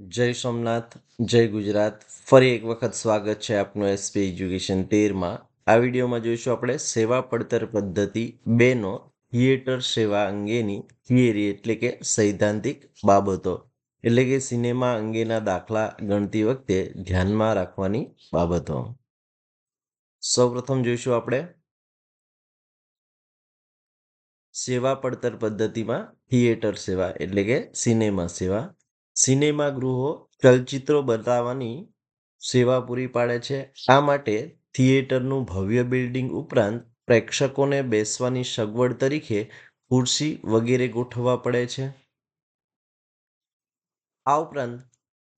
જય સોમનાથ, જય ગુજરાત. ફરી એક વખત સ્વાગત છે આપનું એસપી એજ્યુકેશન તેરમાં. આ વિડીયોમાં જોઈશું આપણે સેવા પડતર પદ્ધતિ બેનો થિયેટર સેવા અંગેની થિયરી એટલે કે સૈદ્ધાંતિક બાબતો. એટલે કે સિનેમા અંગેના દાખલા ગણતી વખતે ધ્યાનમાં રાખવાની બાબતો. સૌપ્રથમ જોઈશું આપણે સેવા પડતર પદ્ધતિમાં થિયેટર સેવા એટલે કે સિનેમા સેવા. સિનેમા ગૃહો ચલચિત્રો બતાવવાની સેવા પૂરી પાડે છે. આ માટે થિયેટરનું ભવ્ય બિલ્ડિંગ ઉપરાંત પ્રેક્ષકોને બેસવાની સગવડ તરીકે ખુરશી વગેરે ગોઠવવા પડે છે. આ ઉપરાંત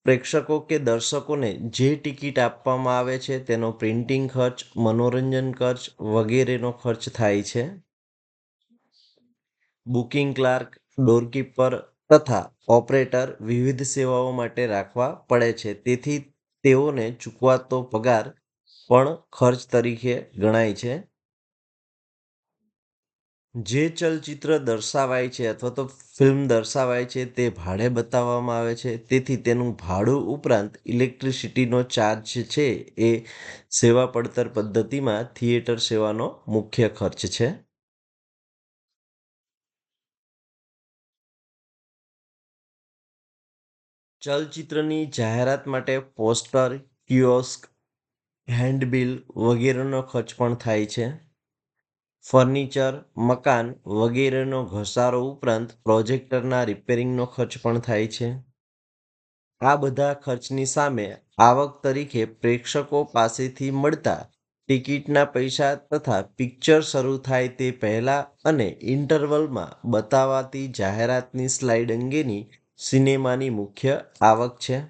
પ્રેક્ષકો કે દર્શકોને જે ટિકિટ આપવામાં આવે છે તેનો પ્રિન્ટિંગ ખર્ચ, મનોરંજન ખર્ચ વગેરેનો ખર્ચ થાય છે. બુકિંગ ક્લાર્ક, ડોરકીપર તથા ઓપરેટર વિવિધ સેવાઓ માટે રાખવા પડે છે. તેથી તેઓને ચૂકવાતો પગાર પણ ખર્ચ તરીકે ગણાય છે. જે ચલચિત્ર દર્શાવાય છે અથવા તો ફિલ્મ દર્શાવાય છે તે ભાડે બતાવવામાં આવે છે. તેથી તેનું ભાડું ઉપરાંત ઇલેક્ટ્રિસિટીનો ચાર્જ છે એ સેવા પડતર પદ્ધતિમાં થિયેટર સેવાનો મુખ્ય ખર્ચ છે. ચલચિત્રની જાહેરાત માટે પોસ્ટર, કિયોસ્ક, હેન્ડબિલ વગેરેનો ખર્ચ પણ થાય છે. ફર્નિચર, મકાન વગેરેનો ઘસારો ઉપરાંત પ્રોજેક્ટરના રિપેરિંગનો ખર્ચ પણ થાય છે. આ બધા ખર્ચની સામે આવક તરીકે પ્રેક્ષકો પાસેથી મળતા ટિકિટના પૈસા તથા પિક્ચર શરૂ થાય તે પહેલાં અને ઇન્ટરવલમાં બતાવાતી જાહેરાતની સ્લાઇડ અંગેની સિનેમાની મુખ્ય આવક છે.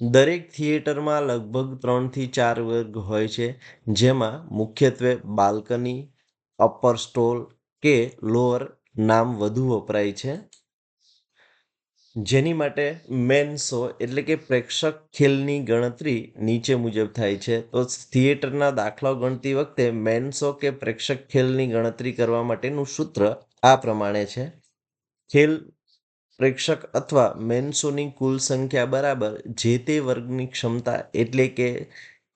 દરેક થિયેટરમાં લગભગ ત્રણથી ચાર વર્ગ હોય છે, જેમાં મુખ્યત્વે બાલ્કની, અપર સ્ટોલ કે લોઅર નામ વધુ વપરાય છે. જેની માટે મેન શો એટલે કે પ્રેક્ષક ખેલની ગણતરી નીચે મુજબ થાય છે. તો થિયેટરના દાખલાઓ ગણતી વખતે મેન શો કે પ્રેક્ષક ખેલની ગણતરી કરવા માટેનું સૂત્ર આ પ્રમાણે છે. ખેલ પ્રેક્ષક અથવા મેન શોની કુલ સંખ્યા બરાબર જે તે વર્ગની ક્ષમતા એટલે કે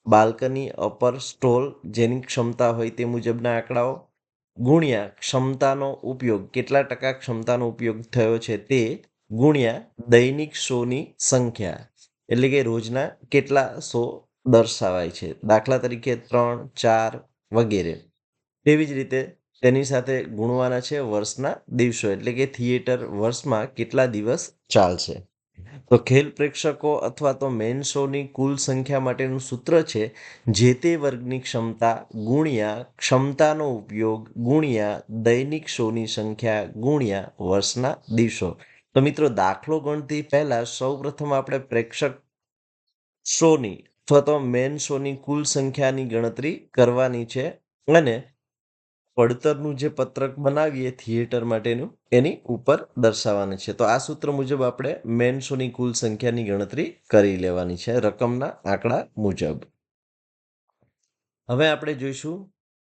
બાલ્કની અપર સ્ટોલ જેની ક્ષમતા હોય તે મુજબના આંકડાઓ, ગુણ્યા ક્ષમતાનો ઉપયોગ, કેટલા ટકા ક્ષમતાનો ઉપયોગ થયો છે તે, ગુણ્યા દૈનિક શોની સંખ્યા, એટલે કે રોજના કેટલા શો દર્શાવાય છે, દાખલા તરીકે ત્રણ, ચાર વગેરે. તેવી જ રીતે તેની સાથે ગુણવાના છે વર્ષના દિવસો, એટલે કે થિયેટર વર્ષમાં કેટલા દિવસ ચાલશે? તો ખેલ પ્રેક્ષકો અથવા તો મેન શોની કુલ સંખ્યા માટેનું સૂત્ર છે, જે તે વર્ગની ક્ષમતા, ગુણ્યા, ક્ષમતાનો ઉપયોગ, ગુણ્યા, દૈનિક શોની સંખ્યા, ગુણ્યા, વર્ષના દિવસો. તો મિત્રો, દાખલો ગણતી પહેલાં સૌપ્રથમ આપણે પ્રેક્ષક શોની અથવા તો મેન શોની કુલ સંખ્યાની ગણતરી કરવાની છે અને પડતરનું જે પત્રક બનાવીએ થિયેટર માટેનું, એની ઉપર દર્શાવવાનું છે. તો આ સૂત્ર મુજબ આપણે મેન શોની કુલ સંખ્યાની ગણતરી કરી લેવાની છે, રકમના આંકડા મુજબ. હવે આપણે જોઈશું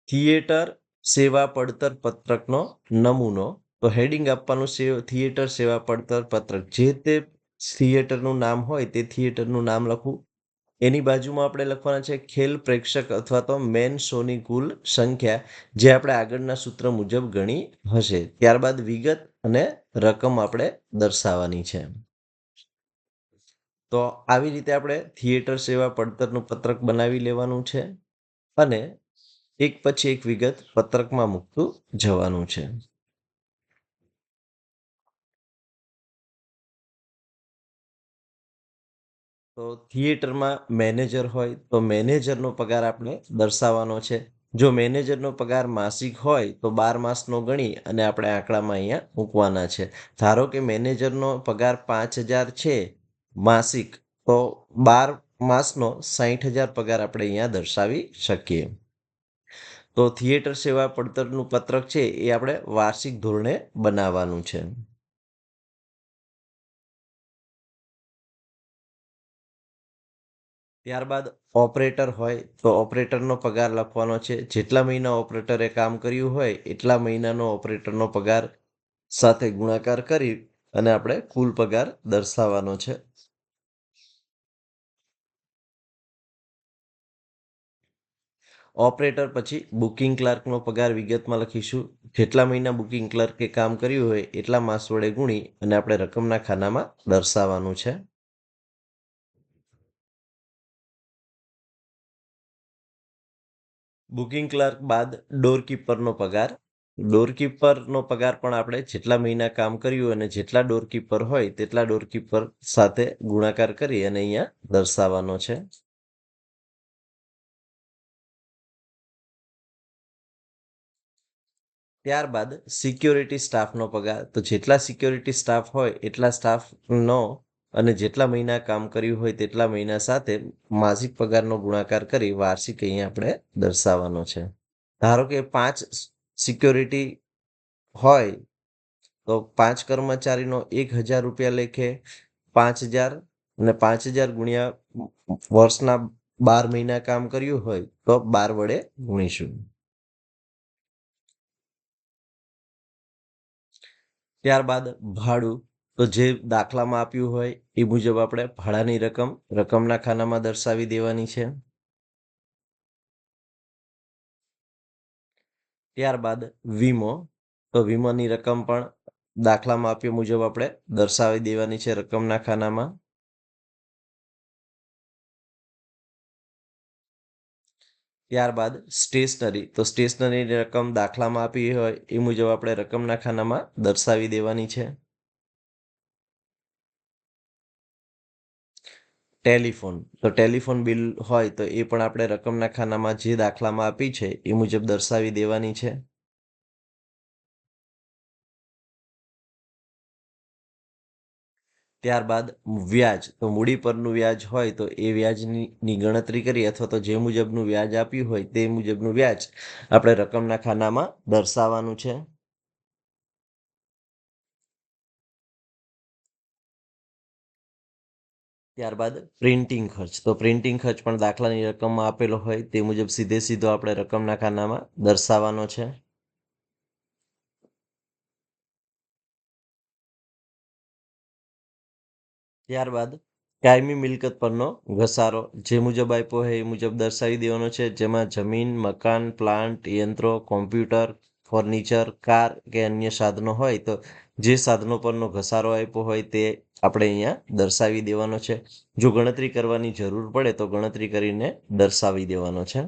થિયેટર સેવા પડતર પત્રકનો નમૂનો. તો હેડિંગ આપવાનું થિયેટર સેવા પડતર પત્રક. જે તે થિયેટરનું નામ હોય તે થિયેટરનું નામ લખવું. એની બાજુમાં આપણે લખવાના છે ખેલ પ્રેક્ષક અથવા તો મેન શોની કુલ સંખ્યા, જે આપણે આગળના સૂત્ર મુજબ ગણી હશે. ત્યારબાદ વિગત અને રકમ આપણે દર્શાવવાની છે. તો આવી રીતે આપણે થિયેટર સેવા પડતરનું પત્રક બનાવી લેવાનું છે અને એક પછી એક વિગત પત્રકમાં મૂકતું જવાનું છે. તો થિયેટરમાં મેનેજર હોય તો મેનેજરનો પગાર આપણે દર્શાવવાનો છે. જો મેનેજરનો પગાર માસિક હોય તો બાર માસનો ગણી અને આપણે આંકડામાં અહીંયા મૂકવાના છે. ધારો કે મેનેજરનો પગાર પાંચ હજાર છે માસિક, તો બાર માસનો સાહીઠ હજાર પગાર આપણે અહીંયા દર્શાવી શકીએ. તો થિયેટર સેવા પડતરનું પત્રક છે એ આપણે વાર્ષિક ધોરણે બનાવવાનું છે. ત્યારબાદ ઓપરેટર હોય તો ઓપરેટરનો પગાર લખવાનો છે. જેટલા મહિના ઓપરેટરે કામ કર્યું હોય, એટલા મહિનાનો ઓપરેટરનો પગાર સાથે ગુણાકાર કરી અને આપણે કુલ પગાર દર્શાવવાનો છે. ઓપરેટર પછી બુકિંગ ક્લાર્કનો પગાર વિગતમાં લખીશું. જેટલા મહિના બુકિંગ ક્લાર્કે કામ કર્યું હોય, એટલા માસ વડે ગુણી અને આપણે રકમના ખાનામાં દર્શાવવાનું છે. બુકિંગ ક્લાર્ક બાદ ડોરકીપરનો પગાર. ડોરકીપરનો પગાર પણ આપણે જેટલા મહિના કામ કર્યું અને જેટલા ડોરકીપર હોય તેટલા ડોરકીપર સાથે ગુણાકાર કરી અને અહીંયા દર્શાવવાનો છે. ત્યારબાદ સિક્યોરિટી સ્ટાફનો પગાર. તો જેટલા સિક્યોરિટી સ્ટાફ હોય એટલા સ્ટાફનો અને જેટલા મહિના કામ કર્યું હોય તેટલા મહિના સાથે માસિક પગારનો ગુણાકાર કરી વાર્ષિક અહીંયા આપણે દર્શાવવાનો છે. ધારો કે પાંચ સિક્યોરિટી હોય, તો પાંચ કર્મચારીનો એક હજાર રૂપિયા લેખે પાંચ હજાર અને પાંચ હજાર ગુણ્યા વર્ષના બાર મહિના કામ કર્યું હોય, તો બાર વડે ગુણીશું. ત્યારબાદ ભાડું. તો જે દાખલામાં આપ્યું હોય એ મુજબ આપણે ભાડાની રકમ, રકમના ખાનામાં દર્શાવી દેવાની છે. ત્યારબાદ વીમો. તો વીમોની રકમ પણ દાખલામાં આપ્યા મુજબ આપણે દર્શાવી દેવાની છે રકમના ખાનામાં. ત્યારબાદ સ્ટેશનરી. તો સ્ટેશનરીની રકમ દાખલામાં આપી હોય એ મુજબ આપણે રકમના ખાનામાં દર્શાવી દેવાની છે. ટેલિફોન. તો ટેલિફોન બિલ હોય તો એ પણ આપણે રકમના ખાનામાં જે દાખલામાં આપી છે એ મુજબ દર્શાવી દેવાની છે. ત્યારબાદ વ્યાજ. તો મૂડી પરનું વ્યાજ હોય તો એ વ્યાજની ગણતરી કરી અથવા તો જે મુજબનું વ્યાજ આપ્યું હોય તે મુજબનું વ્યાજ આપણે રકમના ખાનામાં દર્શાવવાનું છે. ત્યારબાદ પ્રિન્ટિંગ ખર્ચ. તો પ્રિન્ટિંગ ખર્ચ પણ દાખલાની રકમમાં આપેલો હોય તે મુજબ સીધે સીધો આપણે રકમના ખાનામાં દર્શાવવાનો છે. ત્યારબાદ કાયમી મિલકત પરનો ઘસારો. જે મુજબ આપ્યો હોય એ મુજબ દર્શાવી દેવાનો છે. જેમાં જમીન, મકાન, પ્લાન્ટ, યંત્રો, કોમ્પ્યુટર ફર્નિચર, કાર કે અન્ય સાધનો હોય તો જે સાધનો પરનો ઘસારો આપ્યો હોય તે આપણે અહીંયા દર્શાવી દેવાનો છે. જો ગણતરી કરવાની જરૂર પડે તો ગણતરી કરીને દર્શાવી દેવાનો છે.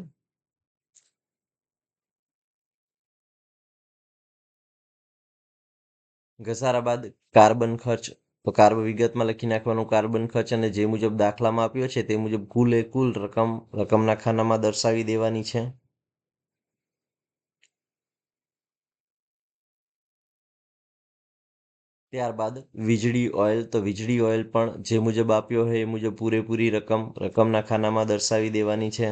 ઘસારા બાદ કાર્બન ખર્ચ. તો કાર્બ વિગતમાં લખી નાખવાનું. કાર્બન ખર્ચ અને જે મુજબ દાખલામાં આપ્યો છે તે મુજબ કુલ એ કુલ રકમ, રકમના ખાનામાં દર્શાવી દેવાની છે. ત્યારબાદ વીજળી ઓઇલ, તો વીજળી ઓઇલ પણ જે મુજબ આપ્યો હોય એ મુજબ પૂરેપૂરી રકમ, રકમના ખાનામાં દર્શાવી દેવાની છે.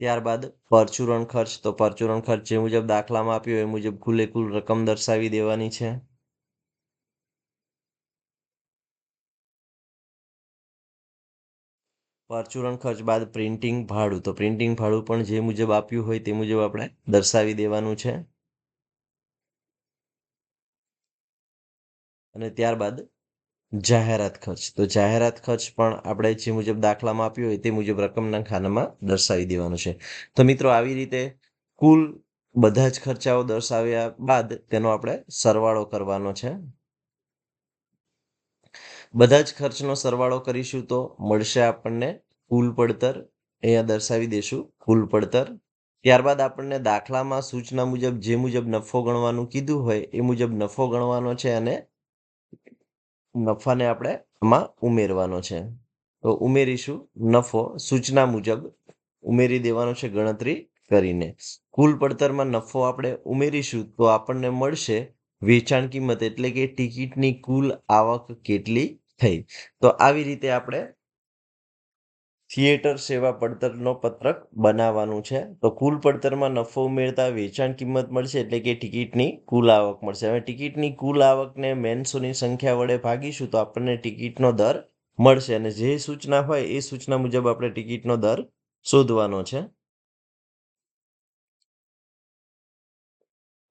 ત્યારબાદ પરચુરણ ખર્ચ, તો પરચુરણ ખર્ચ જે મુજબ દાખલામાં આપ્યો, એ મુજબ કુલે કુલ રકમ દર્શાવી દેવાની છે. પરચુરણ ખર્ચ બાદ પ્રિન્ટિંગ ભાડું. તો પ્રિન્ટિંગ ભાડું પણ જે મુજબ આપ્યું હોય તે મુજબ આપણે દર્શાવી દેવાનું છે. અને ત્યારબાદ જાહેરાત ખર્ચ. તો જાહેરાત ખર્ચ પણ આપણે જે મુજબ દાખલામાં આપ્યું હોય તે મુજબ રકમના ખાનામાં દર્શાવી દેવાનો છે. તો મિત્રો, આવી રીતે કુલ બધા જ ખર્ચાઓ દર્શાવ્યા બાદ તેનો આપણે સરવાળો કરવાનો છે. બધા જ ખર્ચનો સરવાળો કરીશું તો મળશે આપણને કુલ પડતર. અહીંયા દર્શાવી દેશું કુલ પડતર. ત્યારબાદ આપણને દાખલામાં સૂચના મુજબ, જે મુજબ નફો ગણવાનું કીધું હોય, એ મુજબ નફો ગણવાનો છે અને નફાને આપણે આમાં ઉમેરવાનો છે. તો ઉમેરીશું નફો, સૂચના મુજબ ઉમેરી દેવાનો છે ગણતરી કરીને. કુલ પડતરમાં નફો આપણે ઉમેરીશું તો આપણને મળશે વેચાણ કિંમત, એટલે કે ટિકિટની કુલ આવક કેટલી? થઈ. તો આવી રીતે આપણે થિયેટર સેવા પડતરનો પત્રક બનાવવાનું છે. તો કુલ પડતરમાં નફો ઉમેરતા વેચાણ કિંમત મળશે એટલે કે ટિકિટની કુલ આવક મળશે. હવે ટિકિટની કુલ આવકને મેન્સોની સંખ્યા વડે ભાગીશું તો આપણને ટિકિટનો દર મળશે. અને જે સૂચના હોય એ સૂચના મુજબ આપણે ટિકિટનો દર શોધવાનો છે.